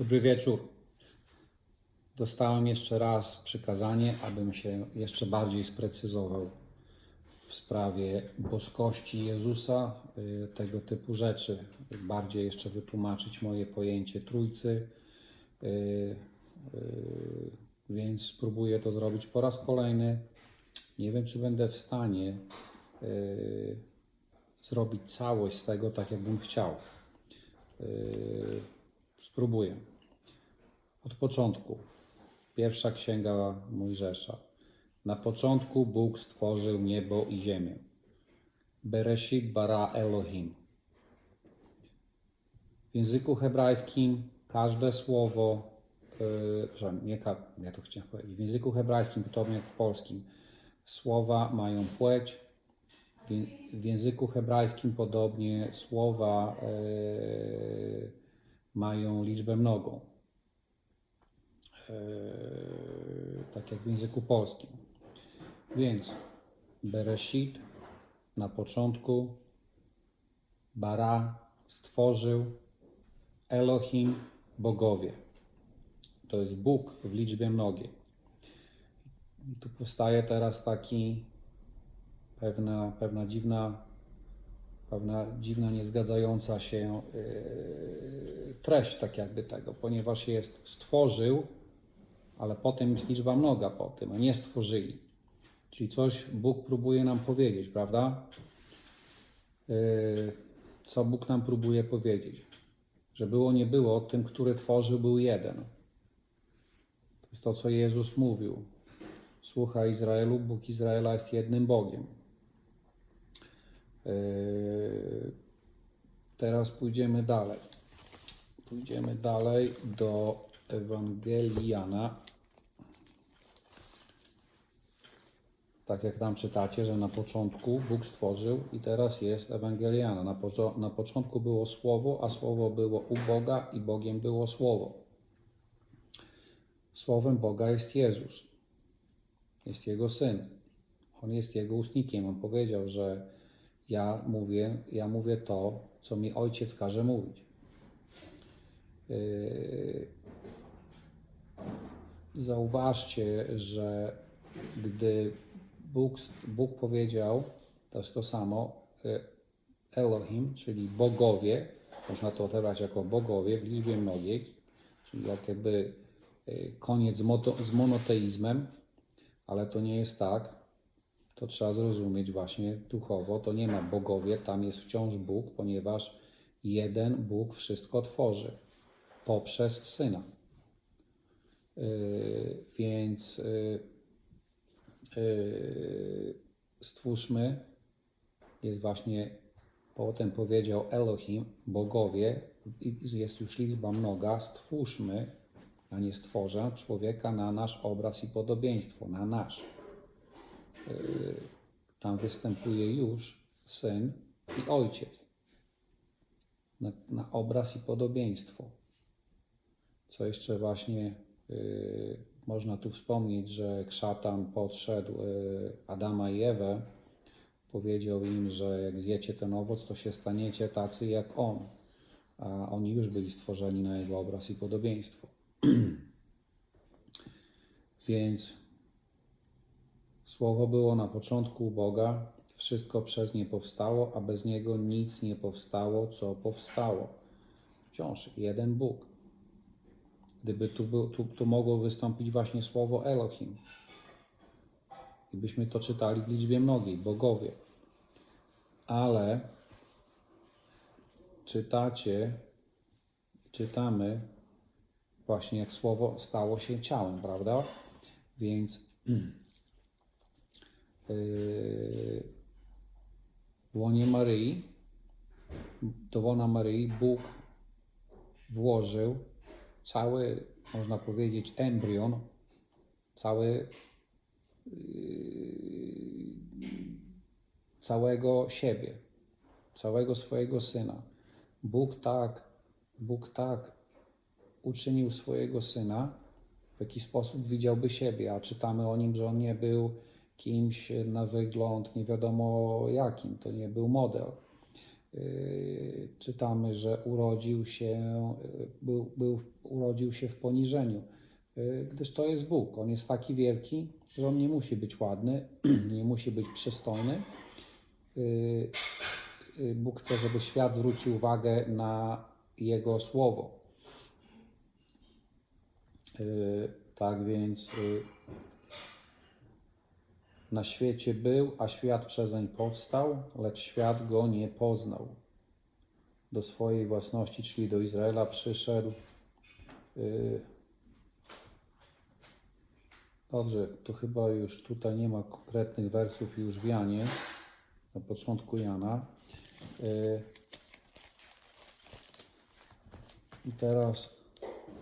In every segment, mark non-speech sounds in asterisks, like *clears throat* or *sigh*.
Dobry wieczór. Dostałem jeszcze raz przykazanie, abym się jeszcze bardziej sprecyzował w sprawie boskości Jezusa, y, tego typu rzeczy. Bardziej jeszcze wytłumaczyć moje pojęcie Trójcy. Y, y, Więc spróbuję to zrobić po raz kolejny. Nie wiem, czy będę w stanie zrobić całość z tego tak, jakbym chciał. Spróbuję. Od początku. Pierwsza księga Mojżesza. Na początku Bóg stworzył niebo i ziemię. Bereshit bara Elohim. W języku hebrajskim każde słowo, yy, przepraszam, nie, ja to chciałem powiedzieć, w języku hebrajskim, podobnie jak w polskim, słowa mają płeć. W, w języku hebrajskim podobnie słowa yy, mają liczbę mnogą. Yy, tak jak w języku polskim. Więc Bereshit na początku, Bara stworzył, Elohim bogowie. To jest Bóg w liczbie mnogiej. Tu powstaje teraz taki pewna, pewna dziwna, pewna dziwna, niezgadzająca się yy, treść tak jakby tego, ponieważ jest stworzył, ale potem jest liczba mnoga po tym, a nie stworzyli. Czyli coś Bóg próbuje nam powiedzieć, prawda? Yy, Co Bóg nam próbuje powiedzieć? Że było, nie było, tym, który tworzył, był jeden. To jest to, co Jezus mówił. Słuchaj Izraelu, Bóg Izraela jest jednym Bogiem. Yy, Teraz pójdziemy dalej. Pójdziemy dalej do Ewangelii Jana. Tak jak tam czytacie, że na początku Bóg stworzył i teraz jest Ewangelia Jana. Na, pozo- na początku było Słowo, a Słowo było u Boga i Bogiem było Słowo. Słowem Boga jest Jezus. Jest Jego Syn. On jest Jego ustnikiem. On powiedział, że ja mówię, ja mówię to, co mi Ojciec każe mówić. Yy, Zauważcie, że gdy Bóg, Bóg powiedział, to jest to samo, y, Elohim, czyli bogowie, można to odebrać jako bogowie w liczbie mnogiej, czyli jak jakby y, koniec z monoteizmem, ale to nie jest tak. To trzeba zrozumieć właśnie duchowo. To nie ma bogowie, tam jest wciąż Bóg, ponieważ jeden Bóg wszystko tworzy poprzez Syna. Yy, więc yy, yy, stwórzmy, jest właśnie, potem powiedział Elohim, bogowie, jest już liczba mnoga, stwórzmy, a nie stworza człowieka na nasz obraz i podobieństwo, na nasz. Yy, Tam występuje już syn i ojciec. Na, na obraz i podobieństwo. Co jeszcze właśnie y, można tu wspomnieć, że jak szatan podszedł y, Adama i Ewę, powiedział im, że jak zjecie ten owoc, to się staniecie tacy jak on. A oni już byli stworzeni na jego obraz i podobieństwo. *clears throat* Więc słowo było na początku u Boga, wszystko przez nie powstało, a bez niego nic nie powstało, co powstało. Wciąż jeden Bóg. Gdyby tu, był, tu, tu mogło wystąpić właśnie słowo Elohim. I byśmy to czytali w liczbie mnogiej, bogowie. Ale czytacie, czytamy właśnie jak słowo stało się ciałem, prawda? Więc *clears throat* w łonie Maryi, do łona Maryi Bóg włożył cały, można powiedzieć, embrion, cały, yy, całego siebie, całego swojego syna. Bóg tak, Bóg tak uczynił swojego syna, w jaki sposób widziałby siebie, a czytamy o nim, że on nie był kimś na wygląd nie wiadomo jakim, to nie był model. y, czytamy, że urodził się, y, był, był, urodził się w poniżeniu, y, gdyż to jest Bóg. On jest taki wielki, że on nie musi być ładny, *clears throat* nie musi być przystojny. Bóg chce, żeby świat zwrócił uwagę na Jego słowo. Tak więc na świecie był, a świat przezeń powstał, lecz świat go nie poznał. Do swojej własności, czyli do Izraela, przyszedł. y, Dobrze, to chyba już tutaj nie ma konkretnych wersów już w Janie, na początku Jana. Y, I teraz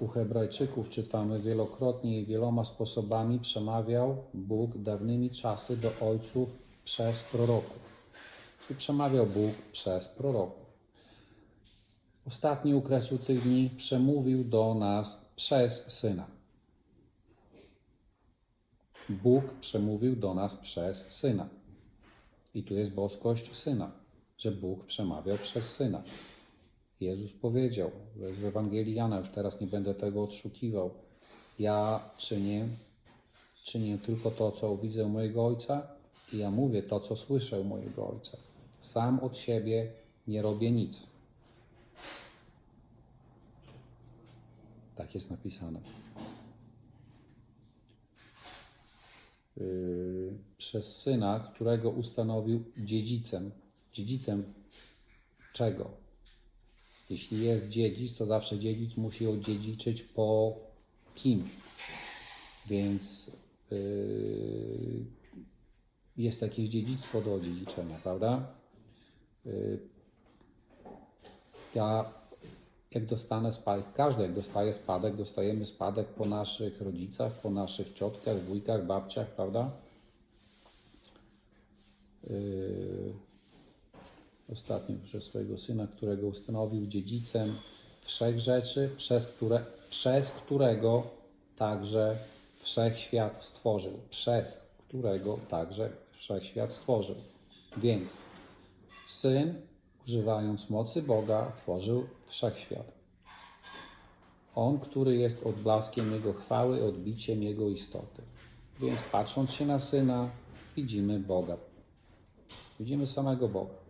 u Hebrajczyków czytamy wielokrotnie i wieloma sposobami przemawiał Bóg dawnymi czasy do ojców przez proroków. I przemawiał Bóg przez proroków. Ostatni u tych dni przemówił do nas przez Syna. Bóg przemówił do nas przez Syna. I tu jest boskość Syna, że Bóg przemawiał przez Syna. Jezus powiedział, to jest w Ewangelii Jana, już teraz nie będę tego odszukiwał. Ja czynię, czynię tylko to, co widzę mojego Ojca i ja mówię to, co słyszę mojego Ojca. Sam od siebie nie robię nic. Tak jest napisane. Yy, przez syna, którego ustanowił dziedzicem. Dziedzicem czego? Jeśli jest dziedzic, to zawsze dziedzic musi odziedziczyć po kimś. Więc yy, jest jakieś dziedzictwo do odziedziczenia, prawda? Yy, ja, jak dostanę spadek, każdy jak dostaje spadek, dostajemy spadek po naszych rodzicach, po naszych ciotkach, wujkach, babciach, prawda? Yy, ostatnio przez swojego syna, którego ustanowił dziedzicem wszech rzeczy, przez, które, przez którego także wszechświat stworzył. Przez którego także wszechświat stworzył. Więc syn, używając mocy Boga, tworzył wszechświat. On, który jest odblaskiem Jego chwały, odbiciem Jego istoty. Więc patrząc się na syna, widzimy Boga. Widzimy samego Boga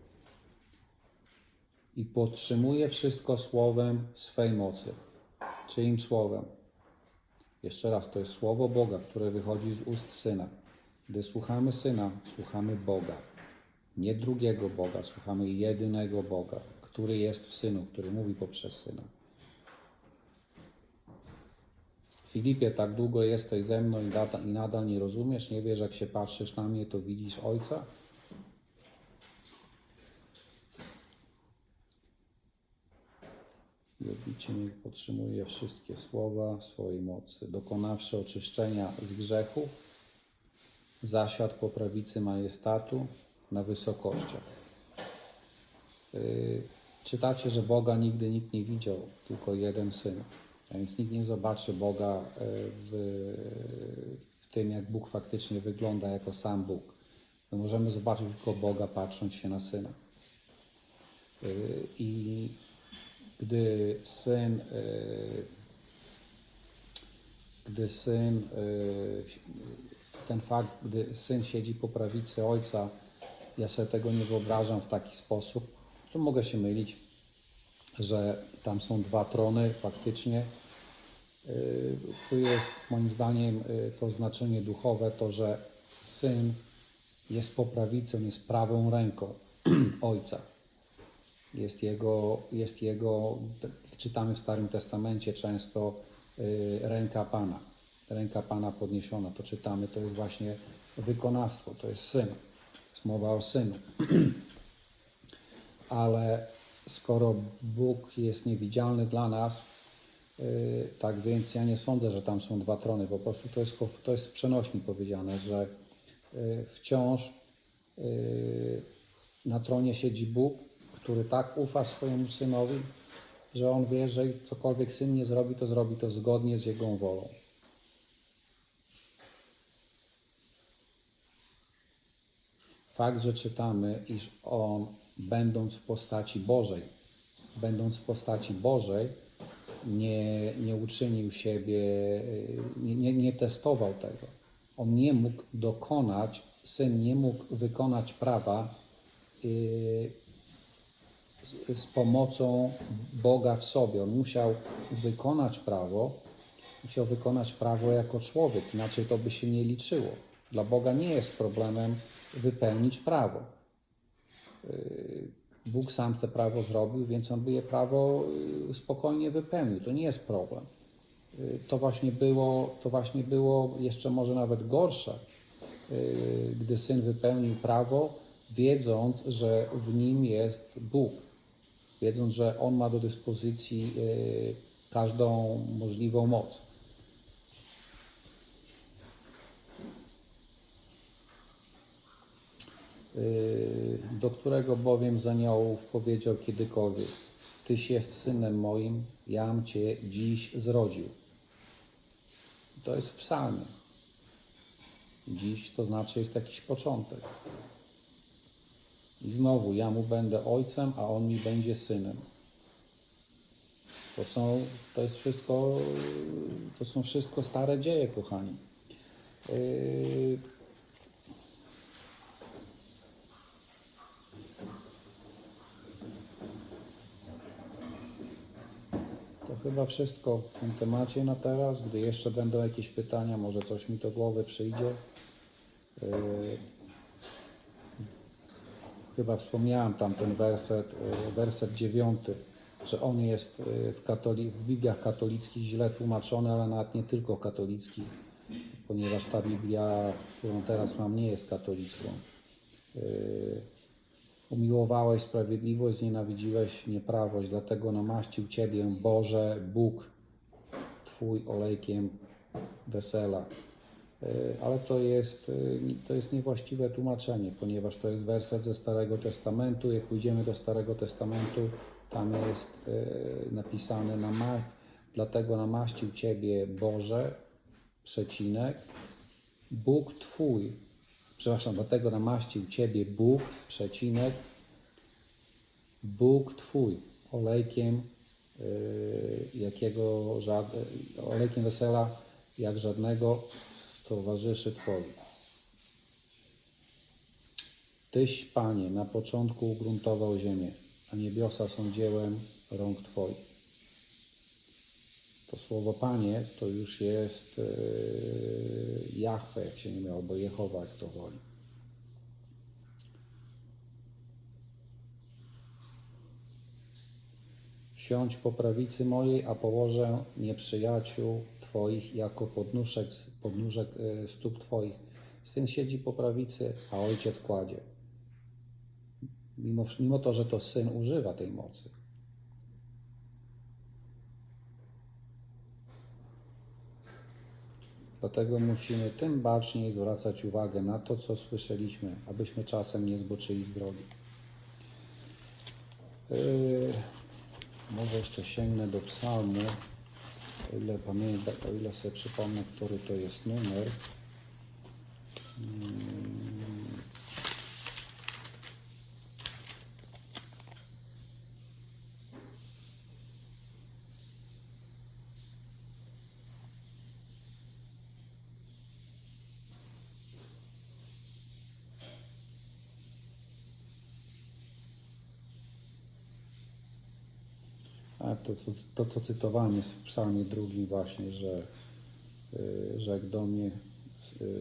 i podtrzymuje wszystko słowem swej mocy. Czyim słowem? Jeszcze raz, to jest słowo Boga, które wychodzi z ust Syna. Gdy słuchamy Syna, słuchamy Boga. Nie drugiego Boga, słuchamy jedynego Boga, który jest w Synu, który mówi poprzez Syna. Filipie, tak długo jesteś ze mną i nadal, nie rozumiesz, nie wiesz, jak się patrzysz na mnie, to widzisz Ojca? I odbiciem ich podtrzymuje wszystkie słowa swojej mocy, dokonawszy oczyszczenia z grzechów, zasiadł po prawicy majestatu na wysokościach. Yy, Czytacie, że Boga nigdy nikt nie widział, tylko jeden syn. A więc nikt nie zobaczy Boga yy, w, w tym, jak Bóg faktycznie wygląda jako sam Bóg. My możemy zobaczyć tylko Boga, patrząc się na syna. Yy, I gdy syn, y, gdy syn, y, ten fakt, gdy syn siedzi po prawicy ojca, ja sobie tego nie wyobrażam w taki sposób, to mogę się mylić, że tam są dwa trony faktycznie. Y, Tu jest moim zdaniem to znaczenie duchowe, to że syn jest po prawicy, on jest prawą ręką *clears throat* ojca jest jego, jest jego, czytamy w Starym Testamencie często y, ręka Pana, ręka Pana podniesiona, to czytamy, to jest właśnie wykonawstwo, to jest Syn, jest mowa o Synu. *clears throat* Ale skoro Bóg jest niewidzialny dla nas, y, tak więc ja nie sądzę, że tam są dwa trony, po prostu to jest, to jest w przenośni powiedziane, że y, wciąż na tronie siedzi Bóg, który tak ufa swojemu synowi, że on wie, że cokolwiek syn nie zrobi, to zrobi to zgodnie z jego wolą. Fakt, że czytamy, iż on będąc w postaci Bożej. Będąc w postaci Bożej, nie, nie uczynił siebie, nie, nie, testował tego. On nie mógł dokonać, syn nie mógł wykonać prawa y, z- pomocą Boga w sobie. On musiał wykonać prawo, musiał wykonać prawo jako człowiek, inaczej to by się nie liczyło. Dla Boga nie jest problemem wypełnić prawo. Yy, Bóg sam te prawo zrobił, więc on by je prawo yy, spokojnie wypełnił. To nie jest problem. Yy, To właśnie było, to właśnie było jeszcze może nawet gorsze, gdy syn wypełnił prawo, wiedząc, że w nim jest Bóg, wiedząc, że on ma do dyspozycji yy, każdą możliwą moc. Yy, do którego bowiem z aniołów powiedział kiedykolwiek: Tyś jest synem moim, jam cię dziś zrodził. To jest w psalmie. Dziś to znaczy jest jakiś początek. I znowu, ja mu będę ojcem, a on mi będzie synem. To są, to jest wszystko, to są wszystko stare dzieje, kochani. Yy, To chyba wszystko w tym temacie na teraz. Gdy jeszcze będą jakieś pytania, może coś mi do głowy przyjdzie. Yy, Chyba wspomniałem tam ten werset, yy, werset dziewiąty, że on jest yy, w, katoli- w Bibliach katolickich źle tłumaczony, ale nawet nie tylko katolickich, ponieważ ta Biblia, którą teraz mam, nie jest katolicką. Yy, Umiłowałeś sprawiedliwość, znienawidziłeś nieprawość, dlatego namaścił Ciebie Boże, Bóg, Twój olejkiem wesela. Y, Ale to jest, y, to jest niewłaściwe tłumaczenie, ponieważ to jest werset ze Starego Testamentu. Jak pójdziemy do Starego Testamentu, tam jest y, napisane, nama, dlatego namaścił Ciebie Boże, przecinek, Bóg Twój, przepraszam, dlatego namaścił Ciebie Bóg, przecinek, Bóg Twój, olejkiem, jakiego olejkiem wesela, jak żadnego towarzyszy Twoich. Tyś, Panie, na początku ugruntował ziemię, a niebiosa są dziełem rąk Twoich. To słowo Panie to już jest yy, jak się nie miał, albo Jehowa, jak to woli. Siądź po prawicy mojej, a położę nieprzyjaciół Twoich jako podnóżek, podnóżek y, stóp Twoich. Syn siedzi po prawicy, a ojciec kładzie. Mimo, mimo to, że to syn używa tej mocy. Dlatego musimy tym baczniej zwracać uwagę na to, co słyszeliśmy, abyśmy czasem nie zboczyli z drogi. Yy, może jeszcze sięgnę do psalmu, o ile pamiętam, o ile sobie przypomnę, który to jest numer. Mm. To, co, to, co cytowałem jest w psalmie drugim właśnie, że y, rzekł do mnie, y,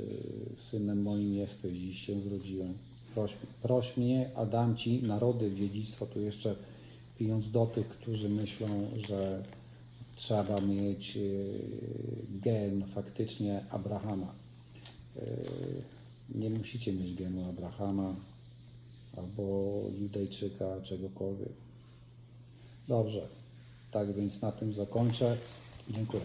synem moim jesteś, dziś Cię zrodziłem. Proś, proś mnie, a dam Ci narody w dziedzictwo. Tu jeszcze pijąc do tych, którzy myślą, że trzeba mieć y, gen faktycznie Abrahama. Y, Nie musicie mieć genu Abrahama albo Judejczyka, czegokolwiek. Dobrze. Tak więc na tym zakończę. Dziękuję.